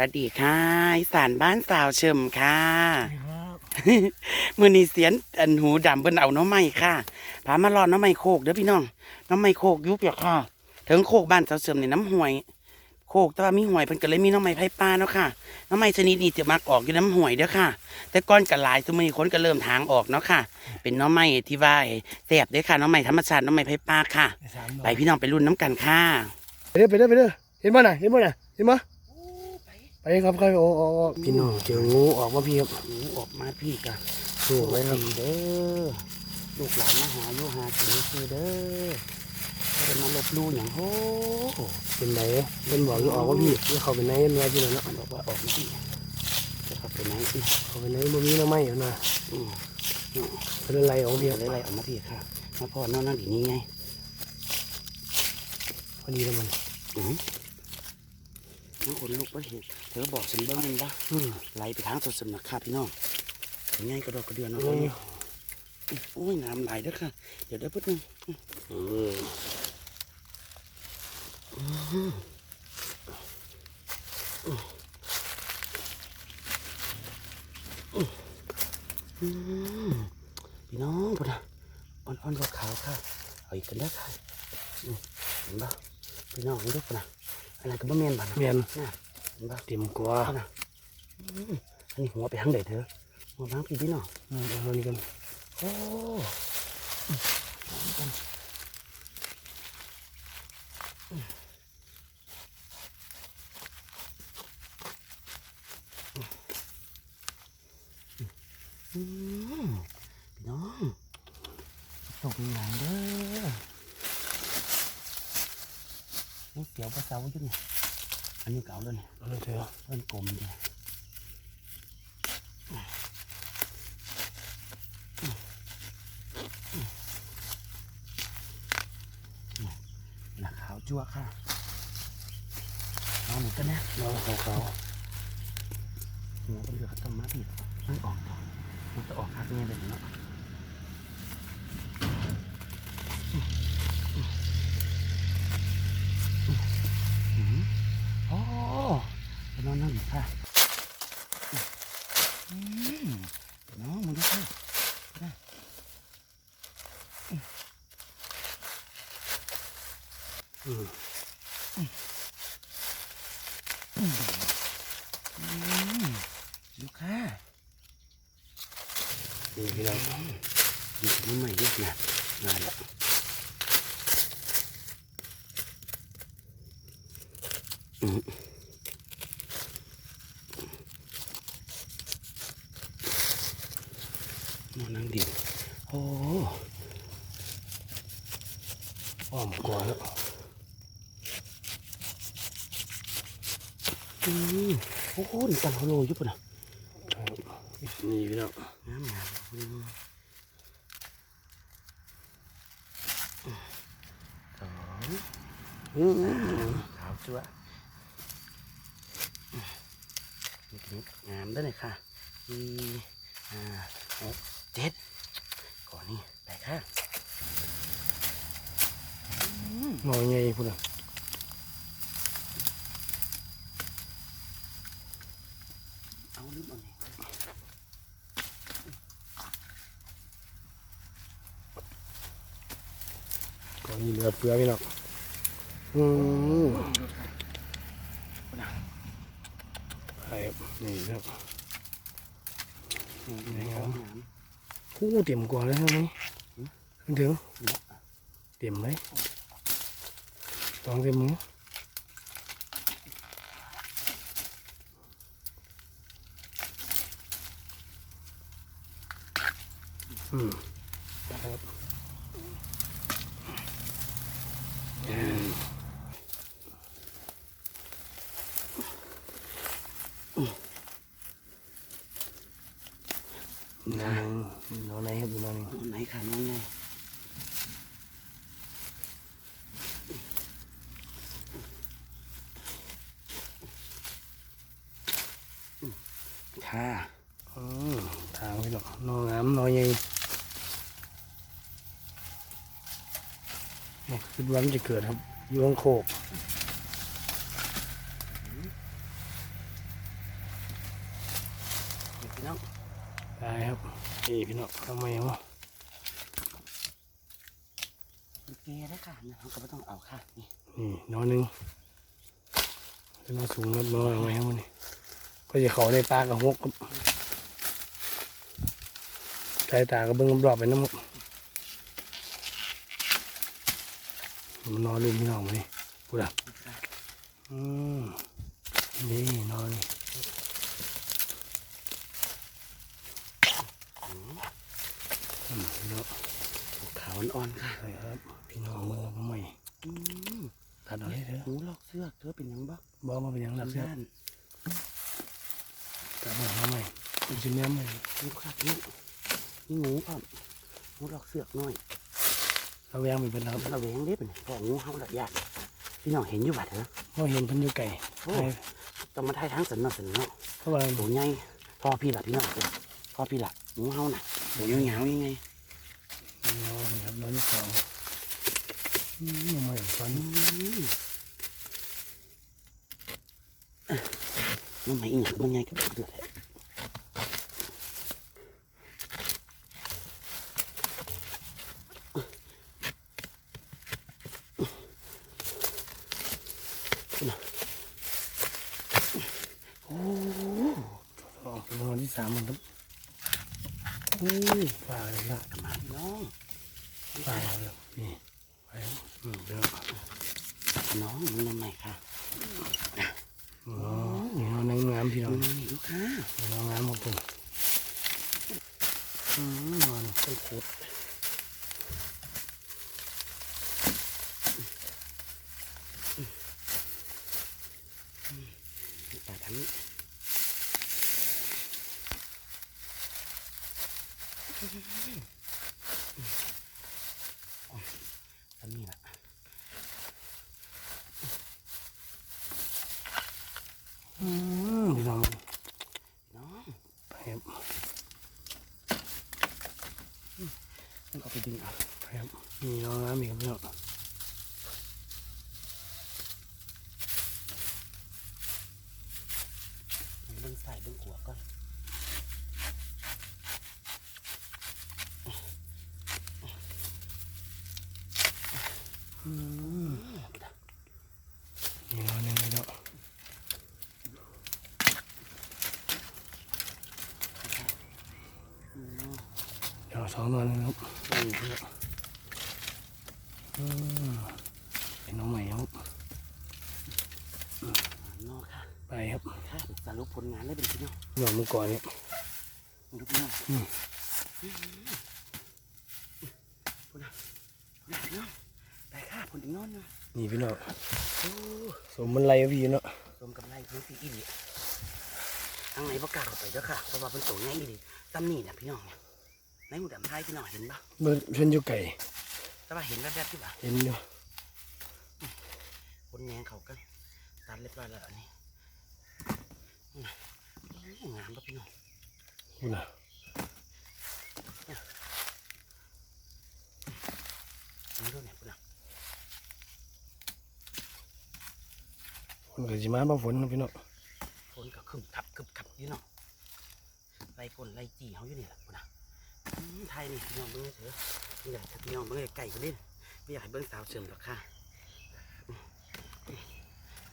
สวัสดีค่ะอีสานบ้านสาวเชิมค่ะครับมือนี้เสียนอันหูดำเบิ่นเอาน้องใหม่ค่ะพามารอน้องใหม่โคกเด้อพี่น้องน้องใหม่โคกอยุบอยากค่ะ ถึงโคกบ้านสาวเชิมในน้ำห่วย โคกแต่ว่ามีห่วยเพิ่นก็เลยมีน้องใหม่ไผ่ปลาเนาะค่ะ น้องใหม่ชนิดนี้จะมักออกอยู่น้ำห่วยเด้อค่ะ แต่ก่อนก็หลายสมัยคนก็เริ่มทางออกเนาะค่ะ เป็นน้องใหม่ที่ว่าแซ่บเด้อค่ะน้องใหม่ธรรมชาติน้องใหม่ไผ่ปลาค่ะไปสามไปพี่น้องไปรุ่นน้ำกันค่ะไปเด้อไปเด้อไปเด้อเห็นบ่น่ะเห็นบ่น่ะเห็นบ่ ไปครับครับโอ้โอ้โอ้พี่น้องเจองูออกมาพี่ครับหนูออกมาพี่กะสู้ไว้ครับดีเด้อลูกหลานมาหาอยู่หากินคือเด้อบ่เป็นมาลบลู่อย่างโหเป็นไหนเป็นบอกอยู่ออกว่าพี่นี่เขาเป็นไหนเนื้อพี่น้องเนาะมันบอกว่าออกมาพี่จะเข้าไปไหนสิเขาเป็นไหนบ่มีน้ำไม้อยู่นะอืมเป็นอะไรออกพี่เดี๋ยวอะไรออกมาพี่ค่ะมาพ่อนอนนั่งดีนี้ไงพอดีแล้วมันอือน้องคนลูกว่าเห็น เธอบอกฉันเบ้างมันปะอืมไหลไปทางตัวสำนักค่ะพี่น้องถึงไงกระดอกกระเดือนเอาโอ้ไว้ยโอ้ยน้ำไหลเด้อค่ะ เดี๋ยวได้ปุ๊บนึงเอออืมพี่น้องพุ่นนะอ่อนๆขาวๆค่ะ เอาอีกกันเด้อค่ะอืมเห็นปะพี่น้องดูพุ่นนะอะไรก็บ่แม่นบ้านะเมียนน่ะ เห็นปะเต็มกว่าพุ่นนะอืมอันนี้หัวไปทางไหนเธอหัวไปทางพี่พี่น้องอืมเอาตัวนี้กันโอ้อืมเอากันอืมพี่น้องตกหนังเด้อนี่เสียวปลาเสาอยู่นี่อัน นี้เก่าแล้วนี่เอาเลยเถอะเพิ่นกลมนี่หนักขาวจั่วค่ะเอาหนูกันนะน้องเขาเขาหัวเป็นเหลือต้องมาพี่มันออกต่อมันจะออกคักเนี่ยเลยเนาะอืมโอ้ไป นอนนั่งค่ะอืมน้องมึงดูค่ะได้อืมอืมดูค่ะนี่พี่น้องนี่มันใหม่เยอะนะงานละอืม นอนนั่งดิ่งโอ้อ้อมกว่าแล้วอืมโอ้โหนี่ตันโฮโลอยุบปะนะนี่พี่น้องงามงามอืมสองอืมขาวจั๊วนี่ถึงงามได้เลยค่ะสี่ห้าหก เจ็ดก่อนนี่ไปค่ะน้อยใหญ่พุ่นน่ะเอาลืมเอาเนี่ยก่อนนี้เหลือเปลือกพี่น้องอืมไปครับนี่ครับนี่ครับ คู่เต็มกว่าเลยใช่ไหมถึงถึงเต็มเลยตองเต็มมืออืมครับอืมน้อง น้องไหนครับน้องนี่เอาไหนค่ะน้องไงค่ะอืมทางพี่น้องน้องงามน้อยใหญ่นี่คิดว่ามันจะเกิดครับอยู่ข้างโคกพี่น้องได้ครับนี่ พี่น้องทำไมวะมันแก่แล้วค่ะนะเราก็ไม่ต้องเอาค่ะนี่นี่นอนหนึ่งจะนอนสูงครับนอนเอาไว้ครับมันนี่ก็จะเขาในปลากระหกครับสายตาก็เบิ้งรอบๆไปน้ำครับมันนอนเล่นพี่น้องมานี่พูดอะค่ะอืมนี่นอนนี่ อืมพี่น้องขาวอ่อนๆค่ะใช่ครับ พี่น้องเมืองทำไมอืมตัดเอาให้เถอะหนูลอกเสื้อกเธอเป็นหยังบ้างบอกมาเป็นหยังหลักเสียด้านตัดมาทำไมดูสิแม่ไหมหนูขาดนี่นี่หนูพ่อมหนูลอกเสือกหน่อยเราแวงไปเป็นแล้วครับเราเลี้ยงเล็บเป็นพองูเห่าละยากพี่น้องเห็นอยู่บัดเหรอเพราะเห็นเพันอยู่ไก่โอ้ต้องมาทายทั้งสันเนาะสันเนาะเพราะว่าตัวใหญ่พ่อพี่ละพี่น้องพ่อพี่ละงูเห่าน่ะตัวยาวๆยังไงนอ นครับนอนที่สองอืมยังไม่ฟันอืมมันไม่อีหยังมันไงก็เดือดเลยโอ้ ออกเป็นวันที่สามมันครับอู้ฝ่าเลยละ กลับมาพี่น้อง ฝ่าเลยนี่ไปครับอืมเดี๋ยว น้องมันทำไมค่ะอ๋อนี่นอนนั่งน้ำพี่น้องนี่ลูกค้านี่นอนน้ำของผมอืมนอนต้นโคตรแต่ทั้งนี้ทั้งนี้แหละ อืมพี่น้อง น้อง ไปครับ มันเอาไปดึงเอา ไปครับนี่นอนน้ำอีกครับพี่น้อง เบิ้งใส่เบิ้งหัวก่อนมนี่นอนหนึ่งพี่น้องเดี๋ยวสองนอนหนึ่งครับ นี่เพื่อ อืมเป็นน้องใหม่ครับ นอกค่ะ ไปครับ ค่ะสรุปผ ลงานเลยเป็นพี่น้องหน่อมือก่อนเนี่ยลูกน้องอืมพูดนะพูดนะพี่น้องไปค่ะผลอีกนอนนะนี่พี่น้องโอ้สมมันไรครับพี่เนาะรวมกับไล่ทั้งสี่อีหลีทางไหนประกล้าศเข้าไปเด้อค่ะเพราะว่าเป็นตัวง่ายอีหลีตั้มนี่เนี่ยพี่น้องเนี่ยในหูดำไทยพี่น้องเห็นปะเบิดเพื่อนอยู่ไก่แต่ว่าเห็นแวบๆที่ปะเห็นอยู่คนแยงเขากันตัดเรียบร้อยแล้วอันนี้อืม งามปะพี่น้องพูดนะอันนี้ด้วยเนี่ยพี่น้องฝนก็สิมาบ่ฝนนะพี่น้องคนก็คึมทับคึบขับอยู่เนาะไล่คนไล่จีเขาอยู่นี่แหละพี่น้องไทยนี่พี่น้องเบิ้งเถอะไม่อยากให้พี่น้องเบิ้งไก่ก็เล่นไม่อยากให้เบิ้งสาวเสริมหรอกค่ะ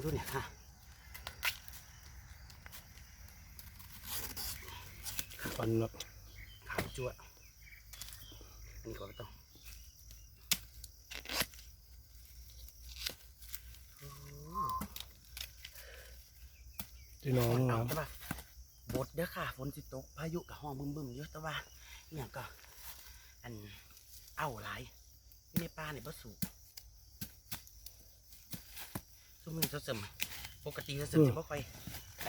ดูเนี่ยค่ะ ฟันเนาะขาวจั่วอันนี้ก็ไม่ต้องพี่น้องฝนงาเอามแต่ว่าบดเด้อค่ะฝนสิตกพายุกับห้องบึ้มบึมๆเยอะแต่ว่าอหย่างก็ อันเอ้าหลายอยู่ในป่าเนี่ยบ่สูซุ่มอนี้เสริมปกติเสริมจะบ่ค่อยไป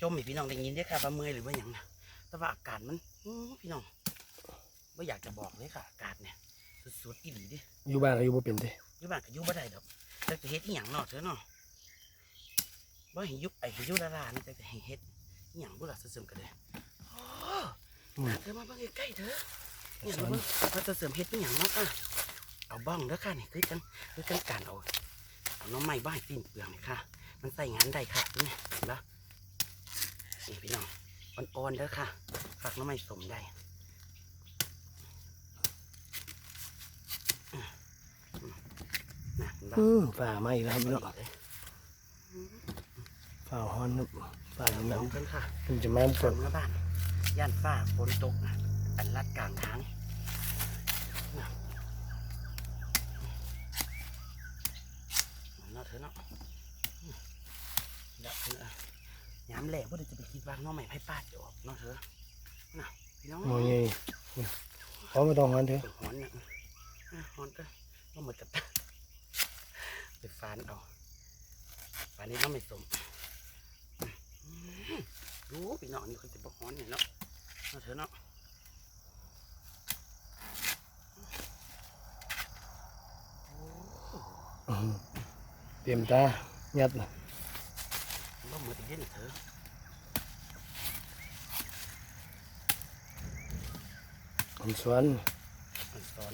จมให้พี่น้องได้ยินเด้อค่ะว่าเมื่อยหรือว่าหยังนะ แต่ว่าอากาศมันอื้อพี่น้องไม่อยากจะบอกเลยค่ะ อากาศเนี่ยสุดๆอีหลีเดิอยู่บ้านก็อยู่บ่เป็นเด้อยู่บ้านก็อยู่บ่ได้ดอกแต่จะเฮ็ดอีหยังเนาะเถอะเนาะบ่ให้ยุบไอ้ให้อยุละลานี่แต่จะให้เฮ็ดอีหยังบ่ล่ะเสริมกันเลยโอ้อืมเธอมาเบิ่งใกล้ๆเถอะเนี่ยมาเบิ่งว่าจะเสริมเฮ็ดอีหยังเนาะค่ะเอาบ้องเด้อค่ะนี่คือจังคือจังการเอาเอาน้องไม้บ้าให้ตีนเปลืองนี่ค่ะ มันใส่งานได้ค่ะนี่เห็นปะนี่พี่น้อง อ่อนๆเด้อค่ะฝักหน้ำไม่สมได้อืมอืมนะเห็นปะอืมฝ่าไหม้แล้วครับพี่น้องเอ้ยฝ่าฮ้อนครับฝ่าน้น้ำองกันค่ะมันจะมาฝฝนนมาบ้านย่านฟ้าฝนตกอะอันลัดกลางทางน่ะเนาะเธอเนาะอืมเดี๋ยวเธออะ ยามแหลกว่าเดี๋ยวจะไปคิดว่าน้องใหม่ไพ่ป้าจะออกเนาะเธอน่ะพี่น้องโอ้ยเขาไม่ต้องฮ้อนเถอะเป็นหอนเนี่ยอะหอนก็ก็หมดกับตาไปฟานเอาฟานนี้น้องไม่สมอืมรู้พี่น้องนี่เขาจะบอกหอนเนี่ยเนาะเนาะเธอเนาะอื้อหือเตรียมตายัดน่ะ บ่หมดอีกเด่นเธอผมสวนมันสอน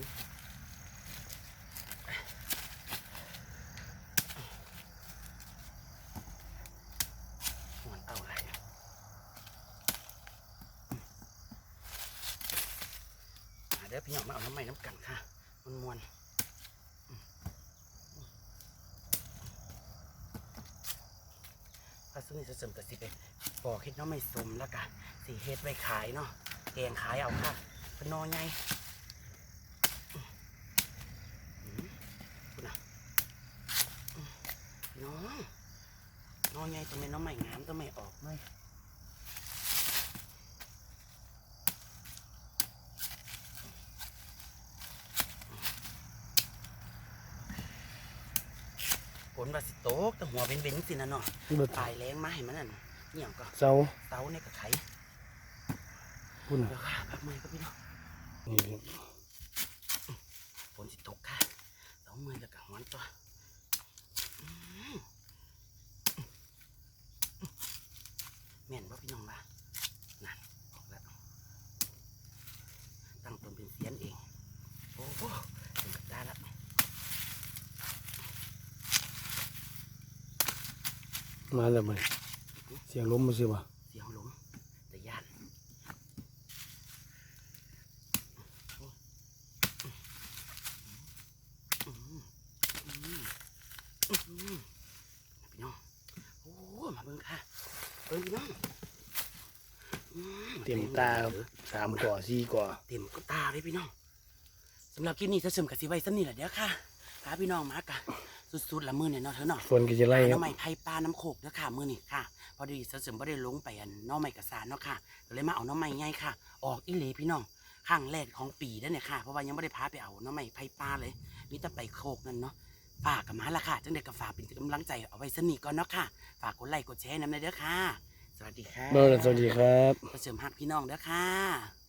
หอนเอาอะไรอะมาเด้อพี่น้องมาเอาน้ำใหม่น้ำกันค่ะ มันมวนอืม พระสุนิสเสริมกับสิเป็นปอกเฮ็ดน้ำไม่สมแล้วกันสีเฮ็ดไปขายเนาะแกงขายเอาค่ะเป็นนอไงน่ะอืมน้องนอไงตัวเป็นน้องใหม่งามตัวใหม่ออกไหม ว่าสิโตกแต่หัวเป็นเบนๆสินะเนาะรถตายแรงมาให้มันนั่นเนี่ยก็เสาเสาในกระไขพุ่นเดี๋ยวค่ะพักมือก็พี่น้องนี่ฝนสิตกค่ะเสามือแล้วก็หัวนตัวอืมแม่นว่าพี่น้องว่านั่นออกแล้วตั้งตนเป็นเสียนเอง โอ้โหถึงกับได้ละ มาแล้วมันเสียงล้มมาสิวะเสียงหลงแต่ย่านพี่น้องโอ้มาเบิ่งค่ะเบิ่งพี่น้องเตรียมตาครับสามก่อสี่ก่อเต็มก็ตาเลยพี่น้องสำหรับคลิปนี้จะเสริมกับสีไว้สักนี่แหละเดี๋ยวค่ะพาพี่น้องมากะ สุดๆละมือเนี่ยเนาะเธอเนาะฝนก็จะไล่คน้รัอบงใหม่ไผ่ปลาน้ำโขกเด้อค่ะมื้อนี้ค่ะ พอดีเสริมบ่ได้ลงไปอันน้องใหม่กระสานเนาะค่ะก็เลยมาเอาน้องใหม่ไงค่ะ ออกอีหลีพี่น้องครั้งแรกของปีเด้อเนี่ยค่ะ เพราะว่ายังไม่ได้พาไปเอาน้องใหม่ไผ่ปลาเลยมีแต่ไปโคกนั่นเนาะฝากกับมาละค่ะจังเด็กกับฝากเป็นกำลังใจเอาไว้สนิทก่อนเนาะค่ะ ฝากกดไลค์กดแชร์น้ำในเด้อค่ะ สวัสดีค่ะเบอร์สวัสดีครับ เสริมฮักพี่น้องเด้อค่ะ